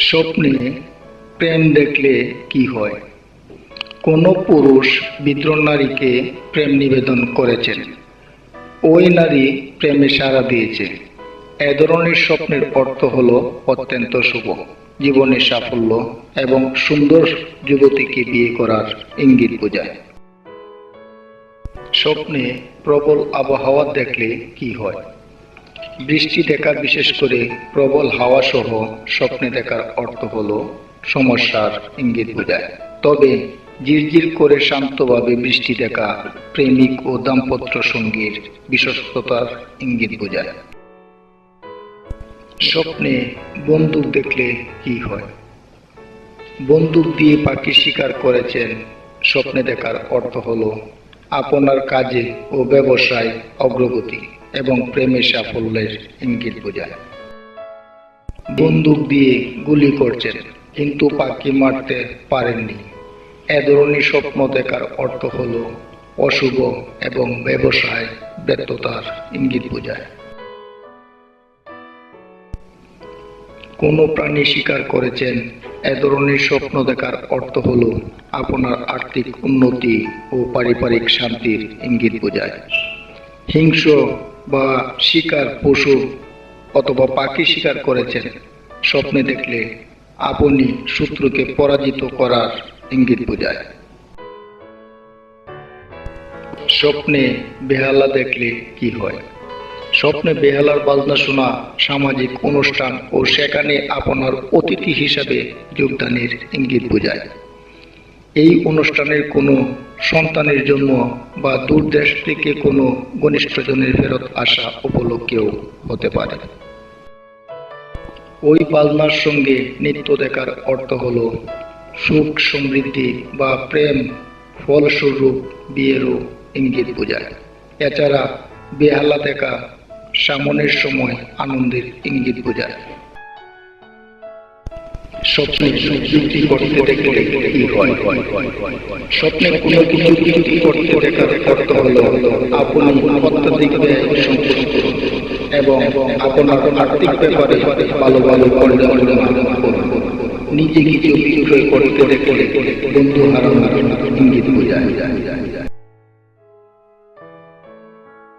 স্বপ্নে প্রেম দেখলে কি হয়? কোনো পুরুষ বিদ্রোহ নারীকে প্রেম নিবেদন করেছেন। ওই নারী প্রেমে সাড়া দিয়েছে। এ ধরনের স্বপ্নের অর্থ হল অত্যন্ত শুভ, জীবনে সাফল্য এবং সুন্দর যুবতীকে বিয়ে করার ইঙ্গিত বোঝায়। স্বপ্নে প্রবল আবহাওয়া দেখলে কি হয়? বৃষ্টি দেখা বিশেষ করে প্রবল হাওয়া সহ স্বপ্নে দেখার অর্থ হল সমস্যার ইঙ্গিত বোঝায়। তবে ঝিরঝির করে শান্তভাবে বৃষ্টি দেখা প্রেমিক ও দাম্পত্য সঙ্গীর বিশ্বস্ততার ইঙ্গিত বোঝায়। স্বপ্নে বন্দুক দেখলে কি হয়? বন্দুক দিয়ে পাখি শিকার করেছেন, স্বপ্নে দেখার অর্থ হল আপনার কাজে ও ব্যবসায় অগ্রগতি। এবং প্রেমের সাফল্যের ইঙ্গিত বোঝায়। বন্দুক দিয়ে গুলি করছেন, কিন্তু পাখি মারতে পারেননি। এ ধরনের স্বপ্ন দেখার অর্থ হলো অশুভ এবং ব্যবসায় ব্যর্থতার ইঙ্গিত বোঝায়। কোনো প্রাণী স্বীকার করেছেন, এ ধরনের স্বপ্ন দেখার অর্থ হল আপনার আর্থিক উন্নতি ও পারিবারিক শান্তির ইঙ্গিত বোঝায়। হিংস্র বা শিকার পশু অথবা পাখি শিকার করেছেন, স্বপ্নে দেখলে আপনি শত্রুকে পরাজিত করার ইঙ্গিত বোঝায়। স্বপ্নে বেহালা দেখলে কি হয়? স্বপ্নে বেহালার বাজনা শোনা সামাজিক অনুষ্ঠান ও সেখানে আপনার অতিথি হিসাবে যোগদানের ইঙ্গিত বোঝায়। এই অনুষ্ঠানের কোনো সন্তানের জন্য বা দূরদেশ থেকে কোনো ঘনিষ্ঠজনের ফেরত আসা উপলক্ষেও হতে পারে। ওই বাজনার সঙ্গে নৃত্য দেখার অর্থ হলো সুখ, সমৃদ্ধি বা প্রেম, ফলস্বরূপ বিয়েরও ইঙ্গিত বোঝায়। এছাড়া বেহালা দেখা সামনের সময় আনন্দের ইঙ্গিত বোঝায়। স্বপ্নে যুক্তি করতে দেখলে কি হয়? স্বপ্নে কোনো কিছু যুক্তি করতে দেখার অর্থ হলো আপনি অত্যাধিক ব্যয় সম্পর্ক এবং আপনার আর্থিক ব্যাপারে ভালো ভালো করুন। নিজে কিছু বিক্রয় করতে দেখলে বন্ধু হারানোর ইঙ্গিত বোঝায়